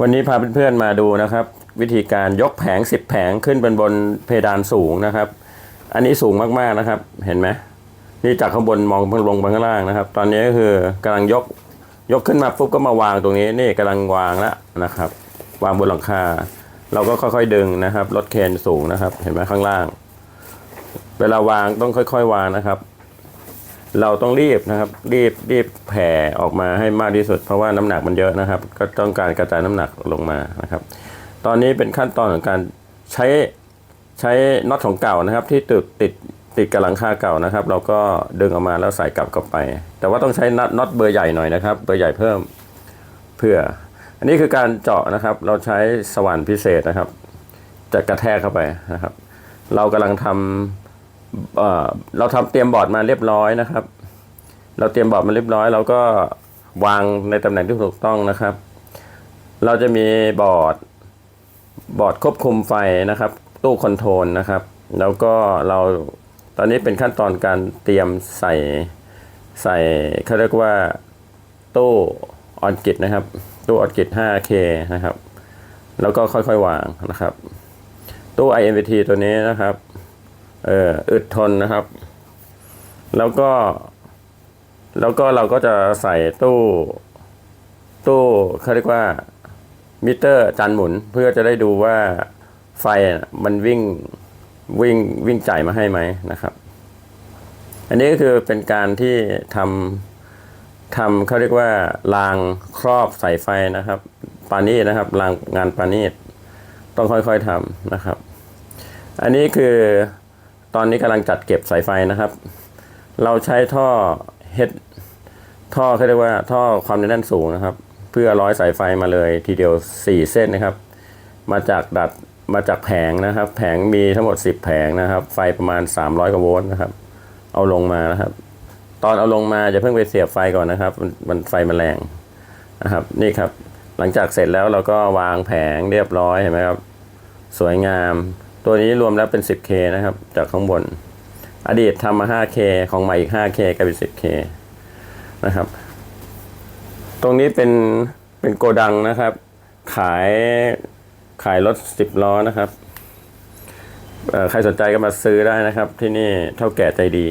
วันนี้พาเพื่อนๆมาดูนะครับ วิธีการยกแผง 10 แผงขึ้นบนบนเพดานสูงนะครับ อันนี้สูงมากๆนะครับ เห็นไหมนี่จากข้างบนมองลงไปข้างล่างนะครับ ตอนนี้ก็คือกำลังยกยกขึ้นมาปุ๊บก็มาวางตรงนี้นี่กำลังวางแล้วนะครับ วางบนหลังคาเราก็ค่อยๆดึงนะครับรถเคนสูงนะครับ เห็นไหมข้างล่าง เวลาวางต้องค่อย ๆ วางนะครับ เราต้องรีบนะครับ รีบรีบแผ่ออกมาให้มากที่สุด เพราะว่าน้ำหนักมันเยอะนะครับ ก็ต้องการกระจายน้ำหนักลงมานะครับ ตอนนี้เป็นขั้นตอนของการใช้ใช้น็อตของเก่านะครับ ที่ติดติดติดกับหลังคาเก่านะครับ เราก็ดึงออกมาแล้วใส่กลับเข้าไป แต่ว่าต้องใช้น็อตน็อตเบอร์ใหญ่หน่อยนะครับเบอร์ใหญ่เพิ่มเพื่อ อันนี้คือการเจาะนะครับ เราใช้สว่านพิเศษนะครับ จะกระแทกเข้าไปนะครับ เรากำลังทำ เราทำเตรียมบอร์ดมาเรียบร้อยนะครับ เราเตรียมบอร์ดมาเรียบร้อย เราก็วางในตำแหน่งที่ถูกต้องนะครับ เราจะมีบอร์ดบอร์ดควบคุมไฟนะครับ ตู้คอนโทรลนะครับ แล้วก็เราตอนนี้เป็นขั้นตอนการเตรียมใส่ใส่เขาเรียกว่าตู้ออนกิตนะครับ ตู้ออนกิต 5K นะครับ แล้วก็ค่อยๆวางนะครับ ตู้ IMVT ตัวนี้นะครับ เอออึดทนนะครับ แล้วก็ แล้วก็เราก็จะใส่ตู้ตู้เขาเรียกว่ามิเตอร์จานหมุนเพื่อจะได้ดูว่าไฟมันวิ่งวิ่งวิ่งจ่ายมาให้ไหมนะครับ อันนี้ก็คือเป็นการที่ทำทำเขาเรียกว่ารางครอบสายไฟนะครับ ปานีนะครับรางงานปานีต้องค่อยๆทำนะครับ อันนี้คือ ตอนนี้กำลังจัดเก็บสายไฟนะครับ เราใช้ท่อเฮดท่อเขาเรียกว่าท่อความแน่นสูงนะครับ เพื่อร้อยสายไฟมาเลยทีเดียว 4 เส้นนะครับ มาจากดัดมาจากแผงนะครับ แผงมีทั้งหมด 10 แผงนะครับ ไฟประมาณ 300กว่าโวลต์นะครับ เอาลงมานะครับ ตอนเอาลงมาจะเพิ่งไปเสียบไฟก่อนนะครับ มันมันไฟมันแรงนะครับ นี่ครับ หลังจากเสร็จแล้วเราก็วางแผงเรียบร้อยเห็นไหมครับ สวยงาม ตัวนี้รวมแล้วเป็น 10K นะครับ จากข้างบน อดีตทำมา 5K ของใหม่อีก 5K กลายเป็น 10K นะครับ ตรงนี้เป็นเป็นโกดังนะครับ ขายขายรถ 10 ล้อนะครับใครสนใจก็มาซื้อได้นะครับ ที่นี่เท่าแก่ใจดี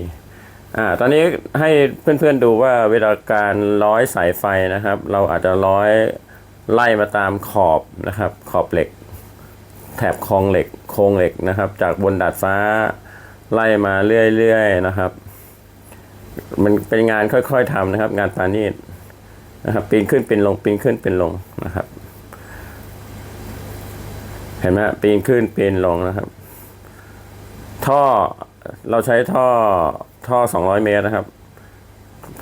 อ่าตอนนี้ให้เพื่อนๆดูว่าเวลาการร้อยสายไฟนะครับ เราอาจจะร้อยไล่มาตามขอบนะครับ ขอบเหล็ก แถบโครงเหล็กโครงเหล็กนะครับ จากบนดาดฟ้าไล่มาเรื่อยๆนะครับ มันเป็นงานค่อยๆทำนะครับ งานปานีตนะครับปีนขึ้นปีนลงปีนขึ้นปีนลงนะครับ เห็นไหมปีนขึ้นปีนลงนะครับ ท่อเราใช้ท่อท่อ 200 เมตรนะครับ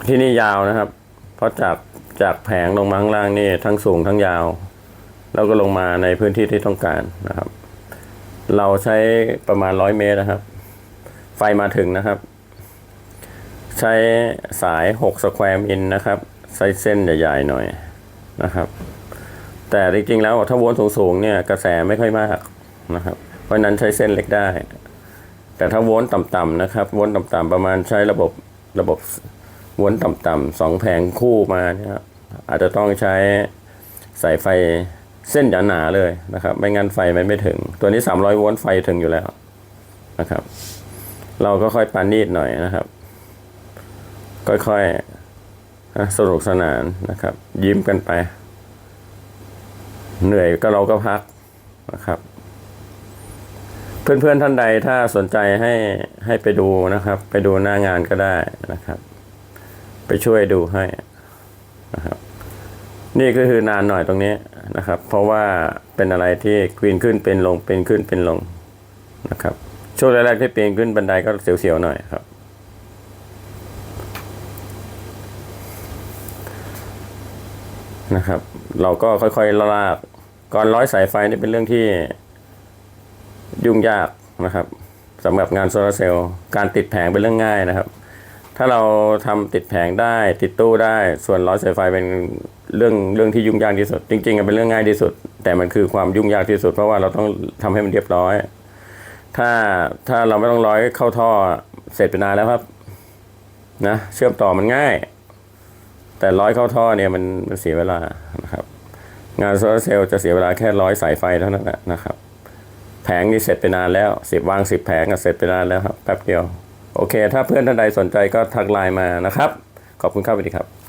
ที่นี่ยาวนะครับ เพราะจากจากแผงลงมาข้างล่างนี่ทั้งสูงทั้งยาว แล้วก็ลงมาในพื้นที่ที่ต้องการนะครับ เราใช้ประมาณ100เมตรนะครับ ไฟมาถึงนะครับ ใช้สาย6สแควร์มิลนะครับใช้เส้นใหญ่ๆหน่อยนะครับ แต่จริงๆแล้วถ้าวลต์สูงๆเนี่ยกระแสไม่ค่อยมากนะครับ เพราะนั้นใช้เส้นเล็กได้ แต่ถ้าวลต์ต่ำๆนะครับวลต์ต่ำๆประมาณใช้ระบบระบบวลต์ต่ำๆสองแผงคู่มาเนี่ยครับอาจจะต้องใช้สายไฟ เส้นหนาๆเลยนะครับ ไม่งั้นไฟมันไม่ถึง ตัวนี้ 300 โวลต์ไฟถึงอยู่แล้วนะครับ เราก็ค่อยปานนีดหน่อยนะครับ ค่อยๆสนุกสนานนะครับ ยิ้มกันไป เหนื่อยก็เราก็พักนะครับ เพื่อนๆท่านใดถ้าสนใจให้ให้ไปดูนะครับ ไปดูหน้างานก็ได้นะครับ ไปช่วยดูให้นะครับ นี่ก็คือนานหน่อยตรงนี้นะครับ เพราะว่าเป็นอะไรที่ปีนขึ้นเป็นลงเป็นขึ้นเป็นลงนะครับ ช่วงแรกๆที่ปีนขึ้นบันไดก็เสียวๆหน่อยครับ นะครับ เราก็ค่อยๆลากก่อนร้อยสายไฟนี่เป็นเรื่องที่ยุ่งยากนะครับสำหรับงานโซลาร์เซลล์การติดแผงเป็นเรื่องง่ายนะครับ ถ้าเราทำติดแผงได้ติดตู้ได้ ส่วนร้อยสายไฟเป็นเรื่องเรื่องที่ยุ่งยากที่สุด จริงๆอะเป็นเรื่องง่ายที่สุด แต่มันคือความยุ่งยากที่สุด เพราะว่าเราต้องทำให้มันเรียบร้อย ถ้าถ้าเราไม่ต้องร้อยเข้าท่อเสร็จไปนานแล้วครับนะเชื่อมต่อมันง่าย แต่ร้อยเข้าท่อเนี่ยมันมันเสียเวลานะครับ งานโซลาร์เซลล์จะเสียเวลาแค่ร้อยสายไฟเท่านั้นแหละนะครับ แผงนี่เสร็จไปนานแล้วสิบวางสิบแผงก็เสร็จไปนานแล้วครับแป๊บเดียว โอเค ถ้าเพื่อนท่านใดสนใจก็ทักไลน์มานะครับ ขอบคุณครับสวัสดีครับ